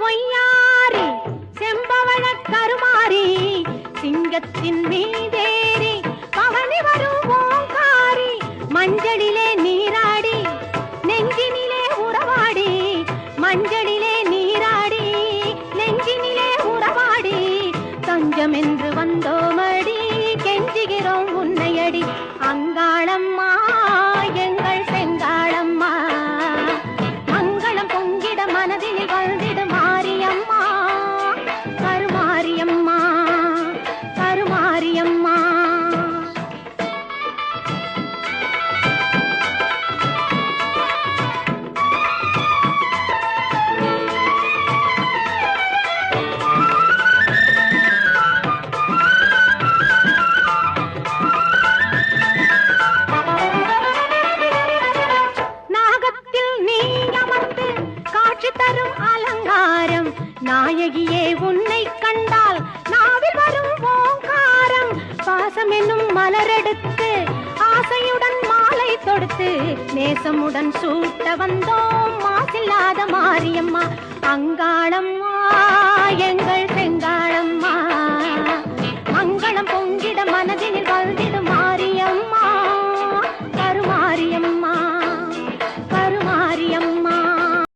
பொய்யாரி செம்பவழ கருமாரி சிங்கத்தின் மீதேறி பவனி வரும் ஓங்காரி மஞ்சளிலே நீராடி நெஞ்சினிலே உறவாடி மஞ்சளிலே நீராடி நெஞ்சினிலே உறவாடி தஞ்சம் என்று வந்தோமடி கெஞ்சுகிறோம் உன்னையடி அங்காளம்மா எங்கள் செங்காளம்மா. மங்களம் பொங்கிட மனதில் வந்திடு காட்சி தரும் அலங்காரம். நாயகியே உன்னை கண்டால் நாவில் வரும் ஓங்காரம். பாசம் என்னும் மலரெடுத்து ஆசையுடன் மாலை தொடுத்து நேசமுடன் சூட்ட வந்தோம். மாசில்லாத மாரியம்மா அங்காளம்மா.